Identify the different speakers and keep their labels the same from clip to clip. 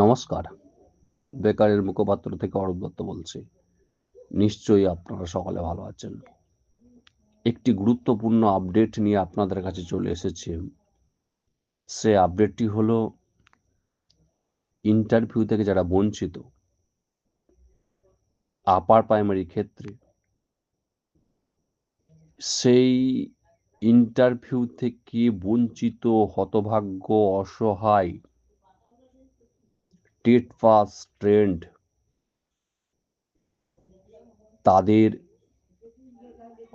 Speaker 1: নমস্কার। বেকারের মুখপাত্র থেকে অরূপ দত্ত বলছি। নিশ্চয়ই আপনারা সকালে ভালো আছেন। একটি গুরুত্বপূর্ণ আপডেট নিয়ে আপনাদের কাছে চলে এসেছি। সে আপডেটটি হলো ইন্টারভিউ থেকে যারা বঞ্চিত আপার প্রাইমারি ক্ষেত্রে, সেই ইন্টারভিউ থেকে বঞ্চিত, হতভাগ্য, অসহায় টেট পাস ট্রেন্ড তাদের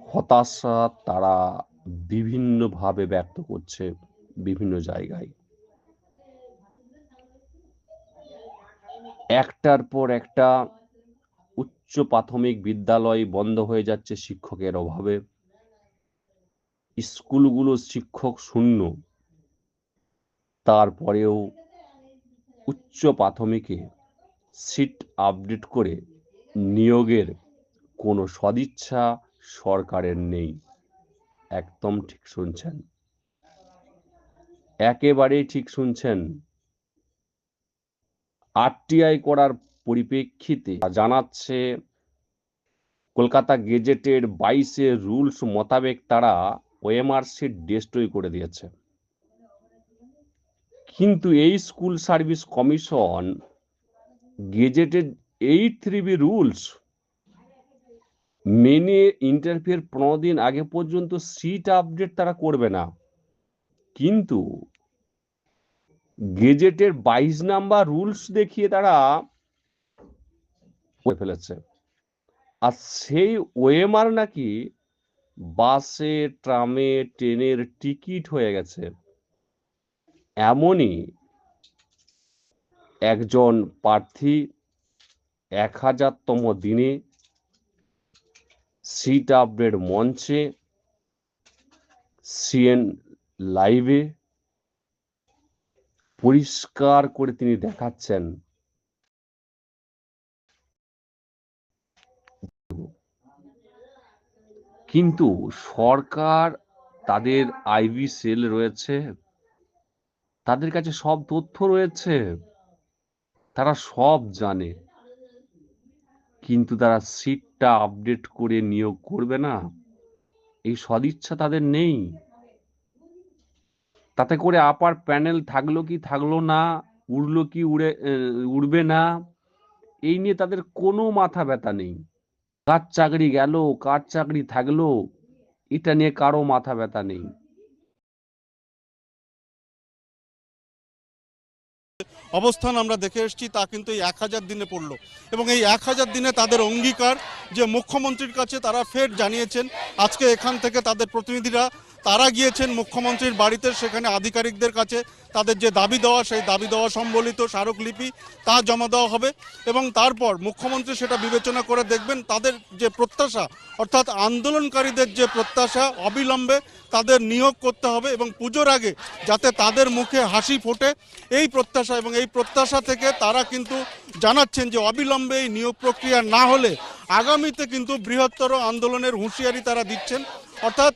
Speaker 1: হতাশা তারা বিভিন্নভাবে ব্যক্ত করছে বিভিন্ন জায়গায়। একটার পর একটা উচ্চ প্রাথমিক বিদ্যালয় বন্ধ হয়ে যাচ্ছে শিক্ষকের অভাবে। স্কুলগুলো শিক্ষক শূন্য। তারপরেও উচ্চ প্রাথমিকে সিট আপডেট করে নিয়োগের কোনো সদিচ্ছা সরকারের নেই। একদম ঠিক শুনছেন। একেবারেই ঠিক শুনছেন। আরটিআই করার পরিপ্রেক্ষিতে জানাচ্ছে, কলকাতা গেজেটের বাইশে রুলস মোতাবেক তারা ওএমআর সিট ডিস্ট্রয় করে দিয়েছে। কিন্তু এই school service commission gazetted eight three B rules মেনে ইন্টারভিউর পনেরো দিন আগে পর্যন্ত সিট আপডেট তারা করবে না। কিন্তু গেজেটের বাইশ নাম্বার রুলস দেখিয়ে তারা ফেলেছে। আর সেই ওএমআর নাকি বাসে, ট্রামে, ট্রেনের টিকিট হয়ে গেছে। এমনই একজন প্রার্থী এক হাজারতম দিনে সিট আপডেট মঞ্চে, সিএন লাইভে পরিষ্কার করে তিনি দেখাচ্ছেন। কিন্তু সরকার তাদের আইভি সেল রয়েছে। তাদের কাছে সব তথ্য রয়েছে। তারা সব জানে। কিন্তু তারা সিটটা আপডেট করে নিয়োগ করবে না। এই সদিচ্ছা তাদের নেই। তাতে করে আপার প্যানেল থাকল কি থাকল না, উড়লো কি উড়ে উড়বে না, এই নিয়ে তাদের কোনো মাথা ব্যথা নেই। কার চাকরি গেল, কার চাকরি থাকল, এটা নিয়ে কারও মাথা ব্যথা নেই।
Speaker 2: অবস্থান আমরা দেখে এসেছি, তা কিন্তু এই এক হাজার দিনে পড়ল। এবং এই এক হাজার দিনে তাদের অঙ্গীকার যে মুখ্যমন্ত্রীর কাছে তারা ফের জানিয়েছেন, আজকে এখান থেকে তাদের প্রতিনিধিরা তারা গিয়েছেন মুখ্যমন্ত্রীর বাড়িতে, সেখানে আধিকারিকদের কাছে তাদের যে দাবি দেওয়া, সেই দাবি দেওয়া সম্বলিত স্মারকলিপি তা জমা দেওয়া হবে এবং তারপর মুখ্যমন্ত্রী সেটা বিবেচনা করে দেখবেন তাদের যে প্রত্যাশা, অর্থাৎ আন্দোলনকারীদের যে প্রত্যাশা অবিলম্বে তাদের নিয়োগ করতে হবে এবং পুজোর আগে যাতে তাদের মুখে হাসি ফোটে, এই প্রত্যাশা এবং এই প্রত্যাশা থেকে তারা কিন্তু জানাচ্ছেন যে অবিলম্বে এই নিয়োগ প্রক্রিয়া না হলে আগামীতে কিন্তু বৃহত্তর আন্দোলনের হুঁশিয়ারি তারা দিচ্ছেন। অর্থাৎ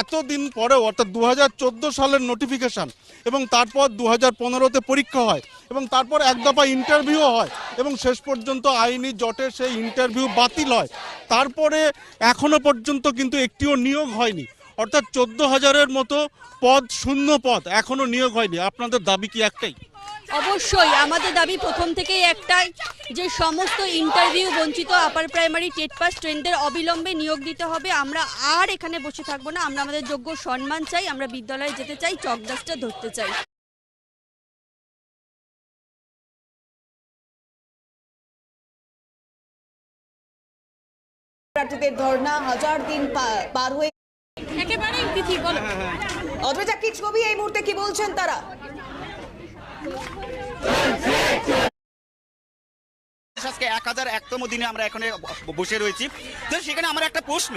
Speaker 2: এতদিন পরেও, অর্থাৎ দু হাজার চোদ্দ সালের নোটিফিকেশন এবং তারপর দু হাজার পনেরোতে পরীক্ষা হয় এবং তারপর এক দফা ইন্টারভিউ হয় এবং শেষ পর্যন্ত আইনি জটে সেই ইন্টারভিউ বাতিল হয়। তারপরে এখনও পর্যন্ত কিন্তু একটিও নিয়োগ হয়নি। অর্থাৎ চোদ্দ হাজারের মতো পদ, শূন্য পদ এখনও নিয়োগ হয়নি। আপনাদের দাবি কি একটাই?
Speaker 3: অবশ্যই আমাদের দাবি প্রথম থেকেই একটাই যে সমস্ত ইন্টারভিউ বঞ্চিত আপার প্রাইমারি টেট পাস ট্রেনদের অবিলম্বে নিয়োগ দিতে হবে। আমরা আর এখানে বসে থাকব না আমরা আমাদের যোগ্য সম্মান চাই আমরা বিদ্যালয়ে যেতে চাই চকদাসটা ধরতে চাই।
Speaker 4: প্রার্থীদের ধর্ণা হাজার দিন পার হয়ে
Speaker 3: একেবারেই
Speaker 4: অদ্বৈতা কি ছবি এই মুহূর্তে কি বলছেন তারা?
Speaker 5: Reject আজকে এক হাজার একতম দিনে আমরা এখানে বসে রয়েছি। তো সেখানে আমার একটা প্রশ্ন,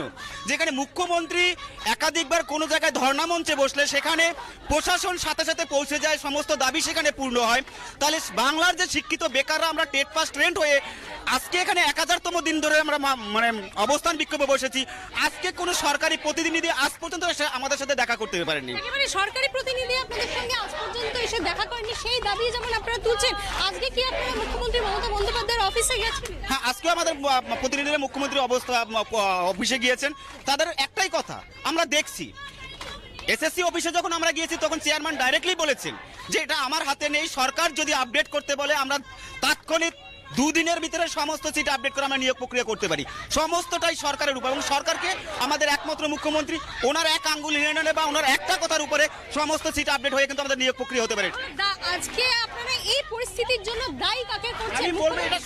Speaker 5: যেখানে মুখ্যমন্ত্রী একাধিকবার কোনো জায়গায় ধর্ণা মঞ্চে বসলে সেখানে প্রশাসন সাথে সাথে পৌঁছে যায়, সমস্ত দাবি সেখানে পূর্ণ হয়। তাহলে বাংলার যে শিক্ষিত বেকাররা আমরা টেট পাস ট্রেন্ড হয়ে আজকে এখানে এক হাজারতম দিন ধরে আমরা মানে অবস্থান বিক্ষোভে বসেছি। আজকে কোনো সরকারি প্রতিনিধি আজ পর্যন্ত এসে আমাদের সাথে দেখা করতে পারেনি
Speaker 6: সরকারি প্রতিনিধি আপনাদের সঙ্গে আজ পর্যন্ত এসে দেখা করেনি সেই দাবি যেমন আপনারা তুলছেন, আজকে কি আপনারা মুখ্যমন্ত্রী মমতা বন্দ্যোপাধ্যায়ের অফিসে
Speaker 5: হ্যাঁ আজকে আমাদের প্রতিনিধিরা মুখ্যমন্ত্রী অবস্থা অফিসে গিয়েছেন। তাদের একটাই কথা আমরা দেখছি। এসএসসি অফিসে যখন আমরা গিয়েছি তখন চেয়ারম্যান ডাইরেক্টলি বলেছেন যে এটা আমার হাতে নেই সরকার যদি আপডেট করতে বলে আমরা তাৎক্ষণিক দুদিনের ভিতরে সমস্ত সিট আপডেট করে আমরা নিয়োগ প্রক্রিয়া করতে পারি। সমস্তটাই সরকারের উপর এবং সরকারকে আমাদের একমাত্র মুখ্যমন্ত্রী ওনার এক আঙ্গুল হিনে বা ওনার একটা কথার উপরে সমস্ত সিট আপডেট হয়ে কিন্তু আমাদের নিয়োগ প্রক্রিয়া হতে পারে।
Speaker 6: আজকে আপনারা এই পরিস্থিতির জন্য দায়ী কাকে করছেন
Speaker 5: আমি বলব এটা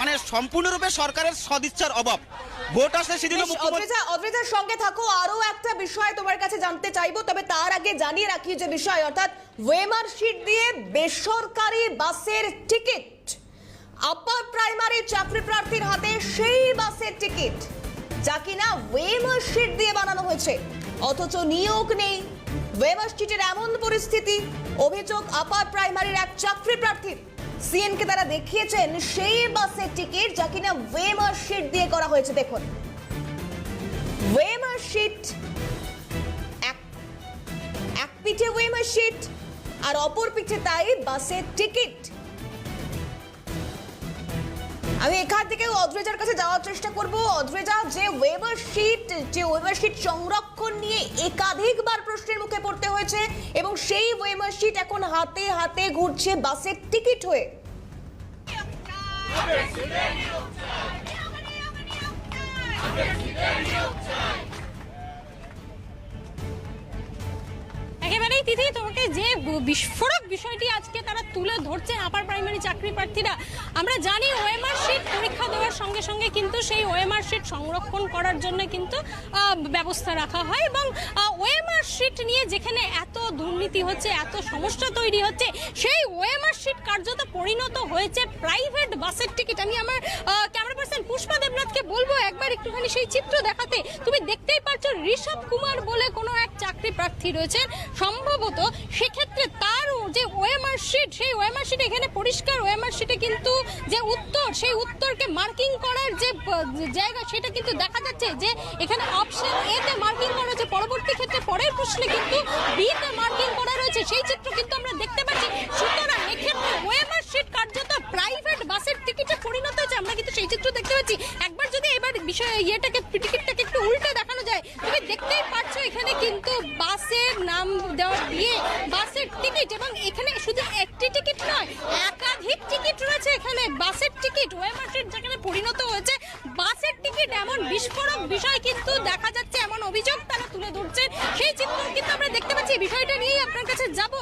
Speaker 5: মানে সম্পূর্ণরূপে সরকারের সদিচ্ছার অভাব। ভোট আসলে সেদিনও
Speaker 4: অদ্রিজা অদ্রিজার সঙ্গে থাকো আরও একটা বিষয় তোমার কাছে জানতে চাইব তবে তার আগে জানিয়ে রাখি যে বিষয় অর্থাৎ ওয়েমার শিট দিয়ে বেসরকারি বাসের টিকিট। আপার প্রাইমারি চাকরি প্রার্থীর হাতে সেই বাসের টিকিট যা কিনা ওয়েমার শিট দিয়ে বানানো হয়েছে। অথচ নিয়োগ নেই। ওয়েমার শিটের এমন পরিস্থিতি, অভিযোগ আপার প্রাইমারির এক চাকরি প্রার্থীর। সিএনকে তারা দেখিয়েছেন সেই বাসের টিকিট যা কিনা ওয়েমার শিট দিয়ে করা হয়েছে, দেখুন। ওয়েমার শিট এক পিঠে ওয়েমার শিট আর অপর পিঠে তাই বাসের টিকিট। আমি এখান থেকে অদ্রেজার কাছে যাওয়ার চেষ্টা করব অদ্রেজা যে ওয়েবার শিট যে ওয়েবার শিট সংরক্ষণ নিয়ে একাধিকবার প্রশ্নের মুখে পড়তে হয়েছে এবং সেই ওয়েবার শিট এখন হাতে হাতে ঘুরছে বাসের টিকিট হয়ে
Speaker 6: তিথি তোমাকে যে বিস্ফোরক বিষয়টি আজকে তারা তুলে ধরছে আপার প্রাইমারি চাকরি প্রার্থীরা, আমরা জানি ওএমআর শিট পরীক্ষা দেওয়ার সঙ্গে সঙ্গে কিন্তু সেই ওএমআর শিট সংরক্ষণ করার জন্য কিন্তু ব্যবস্থা রাখা হয় এবং শিট নিয়ে যেখানে এত দুর্নীতি হচ্ছে, এত সমস্যা তৈরি হচ্ছে, সেই ওএমআর শিট কার্যত পরিণত হয়েছে প্রাইভেট বাসের টিকিট আমি আমার ক্যামেরা পার্সন পুষ্পা দেবনাথকে বলব একবার একটুখানি সেই চিত্র দেখাতে। তুমি দেখতেই পাচ্ছ ঋষভ কুমার বলে কোনো এক চাকরি প্রার্থী রয়েছেন। সম্ভবত সেক্ষেত্রে তার যে ওএমআর শিট সেই ওএমআর শিট এখানে পরিষ্কার। ওএমআর শিটে কিন্তু যে উত্তর, সেই উত্তরকে মার্কিং করার যে জায়গা, সেটা কিন্তু দেখা যাচ্ছে যে এখানে অপশন এ তে মার্কিং করা হয়েছে। পরবর্তী ক্ষেত্রে পরের প্রশ্নে কিন্তু বি তে মার্কিং করা রয়েছে। সেই চিত্র কিন্তু আমরা দেখতে পাচ্ছি। সুতরাং এক্ষেত্রে ওএমআর শিট কার্যত প্রাইভেট বাসের টিকিটে পরিণত হয়েছে। আমরা কিন্তু সেই চিত্র দেখতে পাচ্ছি। একবার যদি এবার বিষয়, ইয়েটাকে টিকিটটাকে একটু উল্টে দেখানো যায় তুমি দেখতেই পাচ্ছ এখানে কিন্তু বাসের নাম দেওয়া দিয়ে বাসের টিকিট এবং এখানে শুধু একটি টিকিট নয়, একাধিক টিকিট রয়েছে এখানে। বাসের টিকিট ওএমআর যেখানে পরিণত হয়েছে, বাসের টিকিট এমন বিস্ফোরক বিষয় কিন্তু দেখা যাচ্ছে, এমন অভিযোগ তারা তুলে ধরছেন সেই চিত্র কিন্তু আমরা দেখতে পাচ্ছি। বিষয়টা নিয়েই আপনার কাছে যাব।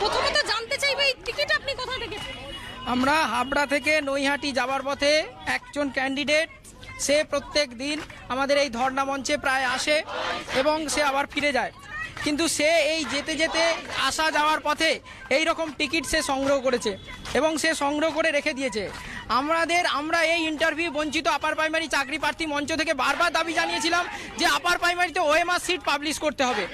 Speaker 6: প্রথমত জানতে চাইব, এই টিকিট আপনি কোথা থেকে
Speaker 7: আমরা হাবড়া থেকে নৈহাটি যাওয়ার পথে একজন ক্যান্ডিডেট, সে প্রত্যেক দিন আমাদের এই ধর্ণা মঞ্চে প্রায় আসে এবং সে আবার ফিরে যায়। কিন্তু সে এই যেতে যেতে আসা যাওয়ার পথে এই রকম টিকিট সে সংগ্রহ করেছে এবং সে সংগ্রহ করে রেখে দিয়েছে। আমাদের, আমরা এই ইন্টারভিউ বঞ্চিত আপার প্রাইমারি চাকরি প্রার্থী মঞ্চ থেকে বারবার দাবি জানিয়েছিলাম যে আপার প্রাইমারিতে ওএমআর সিট পাবলিশ করতে হবে।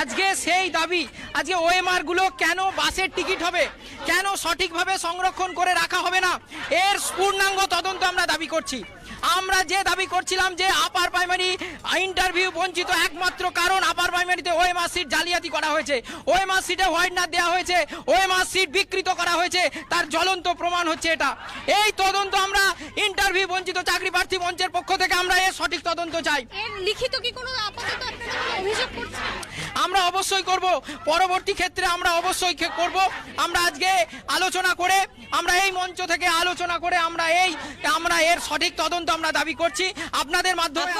Speaker 7: আজকে সেই দাবি, আজকে ওএমআরগুলো কেন বাসের টিকিট হবে? কেন সঠিকভাবে সংরক্ষণ করে রাখা হবে না? এর পূর্ণাঙ্গ তদন্ত আমরা দাবি করছি। আমরা যে দাবি করছিলাম যে আপার প্রাইমারি ইন্টারভিউ বঞ্চিত একমাত্র কারণ আপার প্রাইমারিতে ওএমআর সিট জালিয়াতি করা হয়েছে। ওএমআর সিটে হোয়াইটনার দেওয়া হয়েছে। ওএমআর সিট বিকৃত করা হয়েছে। তার জ্বলন্ত প্রমাণ হচ্ছে এটা। এই তদন্ত আমরা ইন্টারভিউ বঞ্চিত চাকরি প্রার্থী মঞ্চের পক্ষ থেকে আমরা এর সঠিক তদন্ত চাই।
Speaker 6: লিখিত কি কোনো আপাতত আপনারা অভিযোগ করছেন?
Speaker 7: আমরা অবশ্যই করব। পরবর্তী ক্ষেত্রে আমরা অবশ্যই করব। আমরা আজকে আলোচনা করে আমরা এই মঞ্চ থেকে আলোচনা করে আমরা এই আমরা এর সঠিক তদন্ত আমরা দাবি করছি। আপনাদের মাধ্যমে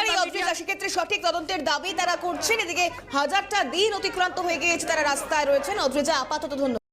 Speaker 4: সেক্ষেত্রে সঠিক তদন্তের দাবি তারা করছেন। এদিকে হাজারটা দিন অতিক্রান্ত হয়ে গিয়েছে তারা রাস্তায় রয়েছেন। অদ্রিজা আপাতত ধন্যবাদ।